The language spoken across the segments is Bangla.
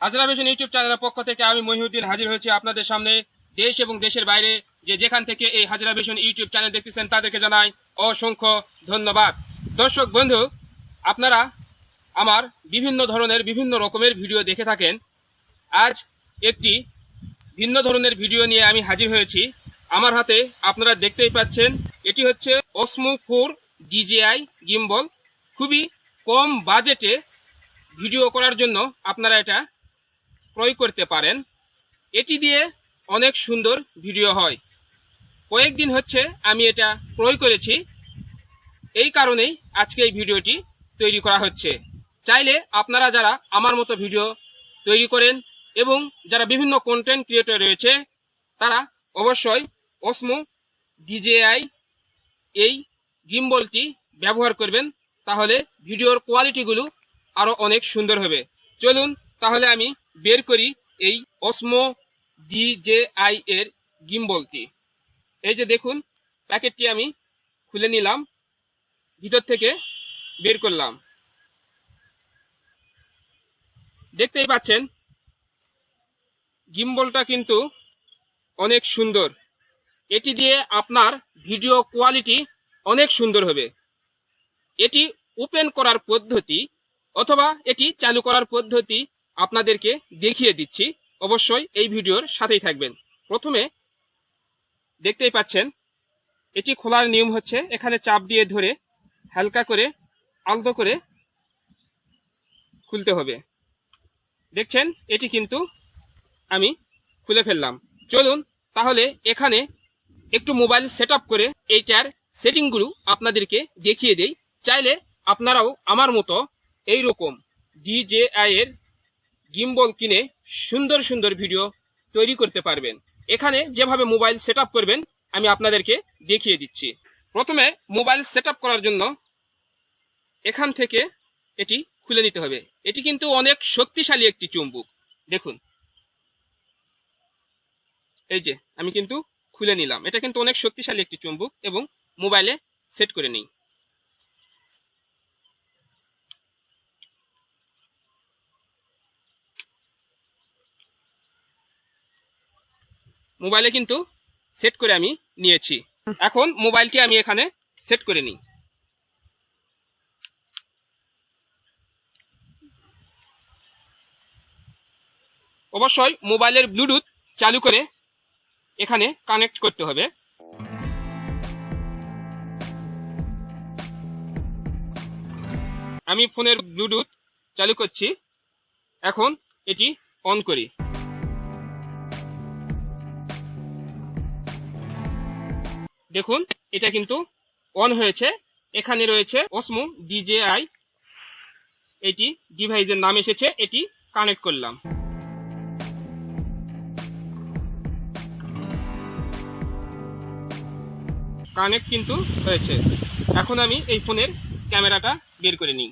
হাজরা ভিশন ইউটিউব চ্যানেলের পক্ষ থেকে আমি মহিউদ্দিন হাজির হয়েছি আপনাদের সামনে। দেশ এবং দেশের বাইরে যে যেখান থেকে এই হাজরা ভিশন ইউটিউব চ্যানেল দেখতেছেন তাদেরকে জানাই অসংখ্য ধন্যবাদ। দর্শক বন্ধু, আপনারা আমার বিভিন্ন ধরনের বিভিন্ন রকমের ভিডিও দেখে থাকেন। আজ একটি ভিন্ন ধরনের ভিডিও নিয়ে আমি হাজির হয়েছি। আমার হাতে আপনারা দেখতেই পাচ্ছেন, এটি হচ্ছে অসমু ফোর ডিজেআই গিম্বল। খুবই কম বাজেটে ভিডিও করার জন্য আপনারা এটা ক্রয় করতে পারেন। এটি দিয়ে অনেক সুন্দর ভিডিও হয়। কয়েকদিন হচ্ছে আমি এটা ক্রয় করেছি। এই কারণেই আজকে এই ভিডিওটি তৈরি করা হচ্ছে। চাইলে আপনারা যারা আমার মতো ভিডিও তৈরি করেন এবং যারা বিভিন্ন কন্টেন্ট ক্রিয়েটর রয়েছে, তারা অবশ্যই অসমো ডিজেআই এই গিম্বলটি ব্যবহার করবেন, তাহলে ভিডিওর কোয়ালিটিগুলো আরও অনেক সুন্দর হবে। চলুন তাহলে আমি বের করি এই অসমো ডিজেআই এর গিম্বলটি। এই যে দেখুন, প্যাকেটটি আমি খুলে নিলাম, ভিতর থেকে বের করলাম। দেখতেই পাচ্ছেন, গিম্বলটা কিন্তু অনেক সুন্দর। এটি দিয়ে আপনার ভিডিও কোয়ালিটি অনেক সুন্দর হবে। এটি ওপেন করার পদ্ধতি অথবা এটি চালু করার পদ্ধতি আপনাদেরকে দেখিয়ে দিচ্ছি। অবশ্যই এই ভিডিওর সাথেই থাকবেন। প্রথমে দেখতেই পাচ্ছেন, এটি খোলার নিয়ম হচ্ছে এখানে চাপ দিয়ে ধরে হালকা করে, আলতো করে খুলতে হবে। দেখছেন, এটি কিন্তু আমি খুলে ফেললাম। চলুন তাহলে এখানে একটু মোবাইল সেট করে এইটার সেটিংগুলো আপনাদেরকে দেখিয়ে দেই। চাইলে আপনারাও আমার মতো এই রকম ডিজেআই এর গিম্বল কিনে সুন্দর সুন্দর ভিডিও তৈরি করতে পারবেন। এখানে যেভাবে মোবাইল সেট করবেন, আমি আপনাদেরকে দেখিয়ে দিচ্ছি। প্রথমে মোবাইল সেট করার জন্য এখান থেকে এটি খুলে নিতে হবে। এটি কিন্তু অনেক শক্তিশালী একটি চুম্বুক। দেখুন। এই যে, আমি কিন্তু খুলে নিলাম। এটা কিন্তু অনেক শক্তিশালী একটি চুম্বুক এবং মোবাইলে সেট করে নিই। মোবাইলে কিন্তু সেট করে আমি নিয়েছি। এখন মোবাইলটি আমি এখানে সেট করে নিই। অবশ্যই মোবাইলের ব্লুটুথ চালু করে এখানে কানেক্ট করতে হবে। আমি ফোনের ব্লুটুথ চালু করছি। এখন এটি অন করি। দেখুন, এটা কিন্তু অন হয়েছে। এখানে রয়েছে অসমো ডিজেআই। এটি ডিভাইসের নাম এসেছে, এটি কানেক্ট করলাম। কানেক্ট কিন্তু হয়েছে। এখন আমি এই ফোনের ক্যামেরাটা বের করে নিই।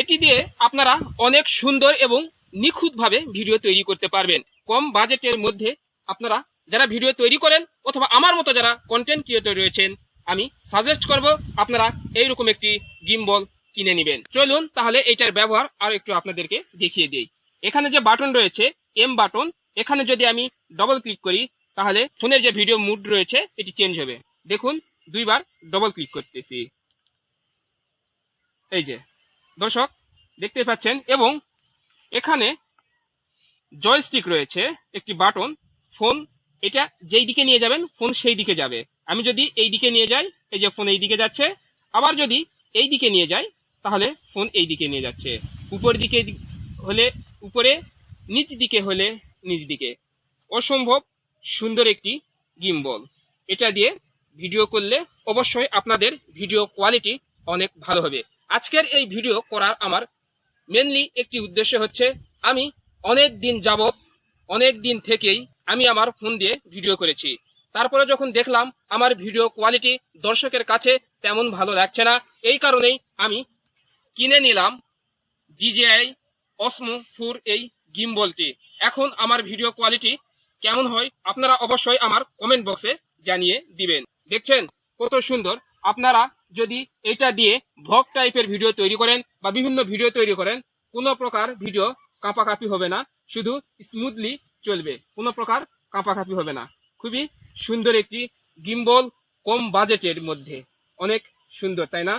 এটি দিয়ে আপনারা অনেক সুন্দর এবং নিখুঁতভাবে ভিডিও তৈরি করতে পারবেন। কম বাজেটের মধ্যে আপনারা যারা ভিডিও তৈরি করেন অথবা আমার মতো যারা কন্টেন্ট ক্রিয়েটর রয়েছেন, আমি সাজেস্ট করব আপনারা এইরকম একটি গিম্বল কিনে নেবেন। চলুন তাহলে এটার ব্যবহার আর একটু আপনাদেরকে দেখিয়ে দিই। এখানে যে বাটন রয়েছে এম বাটন এখানে যদি আমি ডবল ক্লিক করি, তাহলে ফোনের যে ভিডিও মুড রয়েছে, এটি চেঞ্জ হবে। দেখুন, দুইবার ডবল ক্লিক করতেছি। এই যে, দর্শক, দেখতে পাচ্ছেন? এবং এখানে জয়স্টিক রয়েছে, একটি বাটন ফোন এটা যেই দিকে নিয়ে যাবেন, ফোন সেই দিকে যাবে। আমি যদি এই দিকে নিয়ে যাই, এই যে ফোন এই দিকে যাচ্ছে, আবার যদি এই দিকে নিয়ে যাই, তাহলে ফোন এই দিকে নিয়ে যাচ্ছে। উপর দিকে হলে উপরে, নিচ দিকে হলে নিচ দিকে। অসম্ভব সুন্দর একটি গিম্বল। এটা দিয়ে ভিডিও করলে অবশ্যই আপনাদের ভিডিও কোয়ালিটি অনেক ভালো হবে। আজকের এই ভিডিও করার আমার মেনলি একটি উদ্দেশ্য হচ্ছে, আমি অনেক দিন যাবত অনেক দিন থেকেই আমি আমার ফোন দিয়ে ভিডিও করেছি। তারপরে যখন দেখলাম আমার ভিডিও কোয়ালিটি দর্শকের কাছে তেমন ভালো লাগছে না, এই কারণেই আমি কিনে নিলাম ডিজেআই অসমো ফোর এই গিম্বলটি। এখন আমার ভিডিও কোয়ালিটি কেমন হয় আপনারা অবশ্যই আমার কমেন্ট বক্সে জানিয়ে দিবেন। দেখছেন কত সুন্দর? আপনারা যদি এটা দিয়ে ভ্লগ টাইপের ভিডিও তৈরি করেন বা বিভিন্ন ভিডিও তৈরি করেন, কোনো প্রকার ভিডিও কাঁপাকাঁপি হবে না। শুধু স্মুথলি চলবে। কোনো প্রকার কাঁপাকাঁপি হবে না। খুবই সুন্দর একটি গিম্বল কম বাজেটের মধ্যে। অনেক সুন্দর, তাই না?